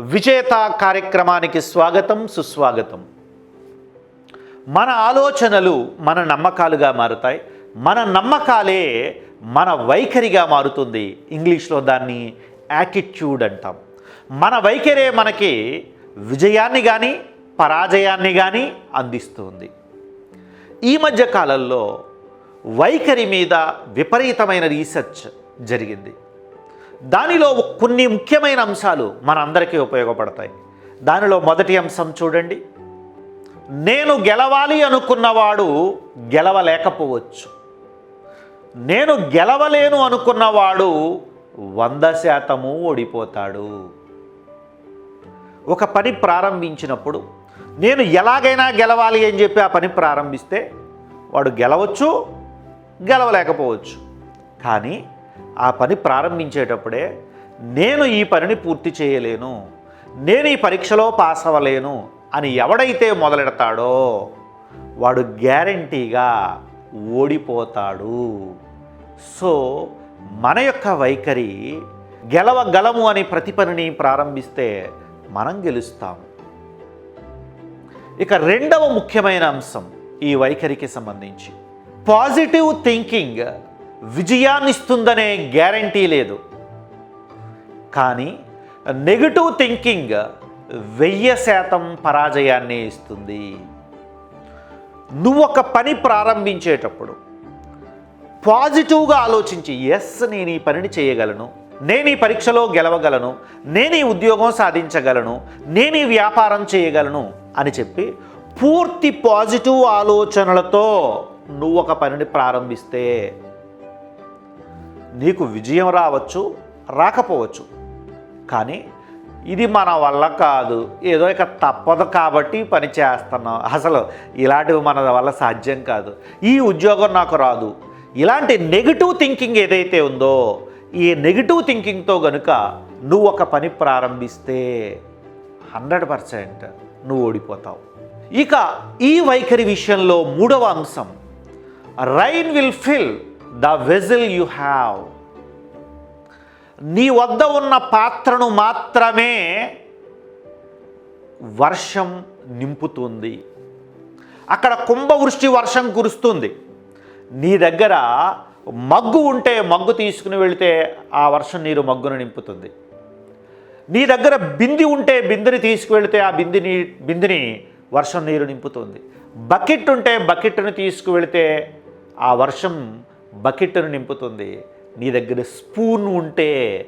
విజేత కార్యక్రమానికి స్వాగతం సుస్వాగతం. మన ఆలోచనలు మన నమ్మకాలుగా మారుతాయి. మన నమ్మకాలే మన వైఖరిగా మారుతుంది. ఇంగ్లీష్లో దాన్ని యాటిట్యూడ్ అంటాం. మన వైఖరే మనకి విజయాన్ని కానీ పరాజయాన్ని కానీ అందిస్తుంది. ఈ మధ్య కాలంలో వైఖరి మీద విపరీతమైన రీసెర్చ్ జరిగింది. దానిలో కొన్ని ముఖ్యమైన అంశాలు మనందరికీ ఉపయోగపడతాయి. దానిలో మొదటి అంశం చూడండి. నేను గెలవాలి అనుకున్నవాడు గెలవలేకపోవచ్చు. నేను గెలవలేను అనుకున్నవాడు వంద శాతము ఓడిపోతాడు. ఒక పని ప్రారంభించినప్పుడు నేను ఎలాగైనా గెలవాలి అని చెప్పి ఆ పని ప్రారంభిస్తే వాడు గెలవచ్చు గెలవలేకపోవచ్చు. కానీ ఆ పని ప్రారంభించేటప్పుడే నేను ఈ పనిని పూర్తి చేయలేను నేను ఈ పరీక్షలో పాస్ అవ్వలేను అని ఎవడైతే మొదలెడతాడో వాడు గ్యారంటీగా ఓడిపోతాడు. సో మన యొక్క వైఖరి గెలవగలము అని ప్రతి పనిని ప్రారంభిస్తే మనం గెలుస్తాము ఇక రెండవ ముఖ్యమైన అంశం ఈ వైఖరికి సంబంధించి. పాజిటివ్ థింకింగ్ విజయాన్ని ఇస్తుందనే గ్యారంటీ లేదు. కానీ నెగిటివ్ థింకింగ్ వెయ్యి శాతం పరాజయాన్ని ఇస్తుంది. నువ్వు ఒక పని ప్రారంభించేటప్పుడు పాజిటివ్గా ఆలోచించి ఎస్ నేను ఈ పనిని చేయగలను నేను ఈ పరీక్షలో గెలవగలను నేను ఈ ఉద్యోగం సాధించగలను నేను ఈ వ్యాపారం చేయగలను అని చెప్పి పూర్తి పాజిటివ్ ఆలోచనలతో నువ్వు ఒక పనిని ప్రారంభిస్తే నీకు విజయం రావచ్చు రాకపోవచ్చు. కానీ ఇది మన వల్ల కాదు. ఏదో ఇక తప్పదు కాబట్టి పని చేస్తున్నాం. అసలు ఇలాంటివి మన వల్ల సాధ్యం కాదు. ఈ ఉద్యోగం నాకు రాదు. ఇలాంటి నెగిటివ్ థింకింగ్ ఏదైతే ఉందో ఈ నెగిటివ్ థింకింగ్తో గనుక నువ్వు ఒక పని ప్రారంభిస్తే హండ్రెడ్ పర్సెంట్ నువ్వు ఓడిపోతావు. ఇక ఈ వైఖరి విషయంలో మూడవ అంశం rain will fill the vessel you have. నీ వద్ద ఉన్న పాత్రను మాత్రమే వర్షం నింపుతుంది. అక్కడ కుంభవృష్టి వర్షం కురుస్తుంది. నీ దగ్గర మగ్గు ఉంటే మగ్గు తీసుకుని వెళితే ఆ వర్షం నీరు మగ్గును నింపుతుంది. నీ దగ్గర బింది ఉంటే బిందెని తీసుకువెళితే ఆ బిందిని బిందిని వర్షం నీరు నింపుతుంది. బకెట్ ఉంటే బకెట్ను తీసుకువెళితే ఆ వర్షం బకెట్ను నింపుతుంది. నీ దగ్గర స్పూన్ ఉంటే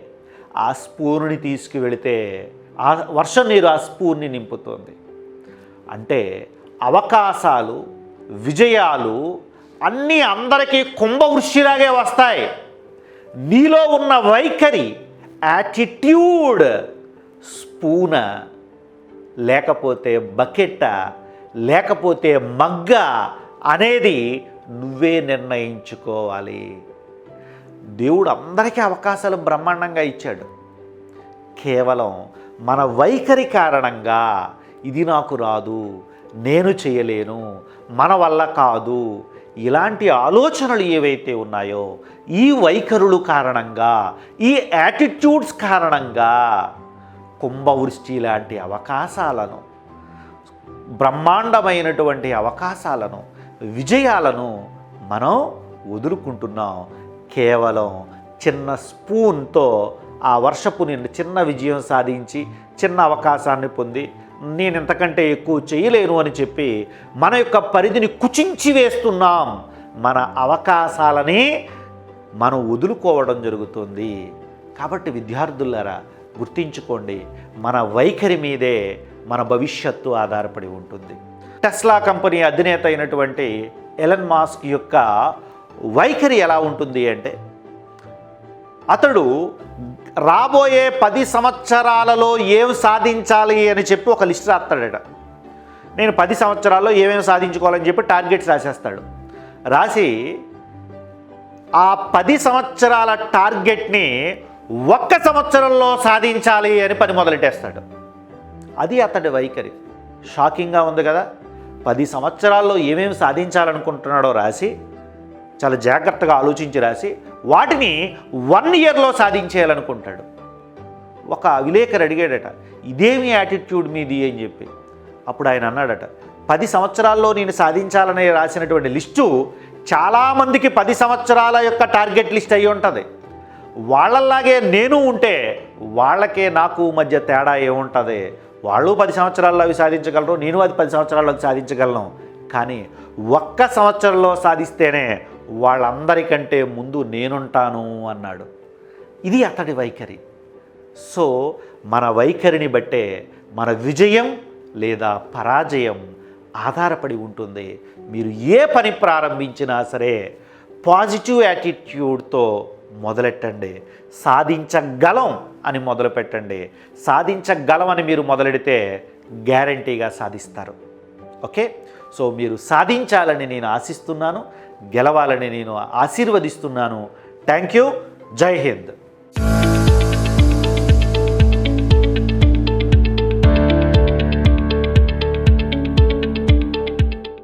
ఆ స్పూన్ని తీసుకువెళితే ఆ వర్షం నీరు ఆ స్పూన్ని నింపుతుంది. అంటే అవకాశాలు విజయాలు అన్నీ అందరికీ కుంభవృష్టిలాగే వస్తాయి. నీలో ఉన్న వైఖరి యాటిట్యూడ్ స్పూన లేకపోతే బకెట్ట లేకపోతే మగ్గ అనేది నువ్వే నిర్ణయించుకోవాలి. దేవుడు అందరికీ అవకాశాలు బ్రహ్మాండంగా ఇచ్చాడు. కేవలం మన వైఖరి కారణంగా ఇది నాకు రాదు నేను చేయలేను మన వల్ల కాదు ఇలాంటి ఆలోచనలు ఏవైతే ఉన్నాయో ఈ వైఖరులు కారణంగా ఈ యాటిట్యూడ్స్ కారణంగా కుంభవృష్టి లాంటి అవకాశాలను బ్రహ్మాండమైనటువంటి అవకాశాలను విజయాలను మనం వదులుకుంటున్నాం. కేవలం చిన్న స్పూన్తో ఆ వర్షపు నిండి చిన్న విజయం సాధించి చిన్న అవకాశాన్ని పొంది నేను ఇంతకంటే ఎక్కువ చేయలేను అని చెప్పి మన యొక్క పరిధిని కుచించి వేస్తున్నాం. మన అవకాశాలని మనం వదులుకోవడం జరుగుతుంది. కాబట్టి విద్యార్థులారా గుర్తించుకోండి మన వైఖరి మీదే మన భవిష్యత్తు ఆధారపడి ఉంటుంది. టెస్లా కంపెనీ అధినేత అయినటువంటి ఎలన్ మాస్క్ యొక్క వైఖరి ఎలా ఉంటుంది అంటే అతడు రాబోయే పది సంవత్సరాలలో ఏం సాధించాలి అని చెప్పి ఒక లిస్ట్ రాస్తాడట. నేను పది సంవత్సరాల్లో ఏమేమి సాధించుకోవాలని చెప్పి టార్గెట్స్ రాసేస్తాడు. రాసి ఆ పది సంవత్సరాల టార్గెట్ని ఒక్క సంవత్సరంలో సాధించాలి అని పని మొదలెట్టేస్తాడు. అది అతడి వైఖరి. షాకింగ్గా ఉంది కదా. పది సంవత్సరాల్లో ఏమేమి సాధించాలనుకుంటున్నాడో రాసి చాలా జాగ్రత్తగా ఆలోచించి రాసి వాటిని వన్ ఇయర్లో సాధించేయాలనుకుంటాడు. ఒక విలేకరు అడిగాడట ఇదేమి యాటిట్యూడ్ మీది? అని చెప్పి. అప్పుడు ఆయన అన్నాడట పది సంవత్సరాల్లో నేను సాధించాలని రాసినటువంటి లిస్టు చాలామందికి పది సంవత్సరాల యొక్క టార్గెట్ లిస్ట్ అయి ఉంటుంది. వాళ్ళలాగే నేను ఉంటే వాళ్ళకే నాకు మధ్య తేడా ఏముంటుంది? వాళ్ళు పది సంవత్సరాల్లో అవి సాధించగలరు నేను అది పది సంవత్సరాల్లో సాధించగలను. కానీ ఒక్క సంవత్సరంలో సాధిస్తేనే వాళ్ళందరికంటే ముందు నేనుంటాను అన్నాడు. ఇది అతడి వైఖరి. సో మన వైఖరిని బట్టే మన విజయం లేదా పరాజయం ఆధారపడి ఉంటుంది. మీరు ఏ పని ప్రారంభించినా సరే పాజిటివ్ యాటిట్యూడ్తో మొదలెట్టండి. సాధించగలం అని మొదలుపెట్టండి. సాధించగలం అని మీరు మొదలెడితే గ్యారంటీగా సాధిస్తారు. ఓకే? సో మీరు సాధించాలని నేను ఆశిస్తున్నాను గెలవాలని నేను ఆశీర్వదిస్తున్నాను. Thank you. జై హింద్.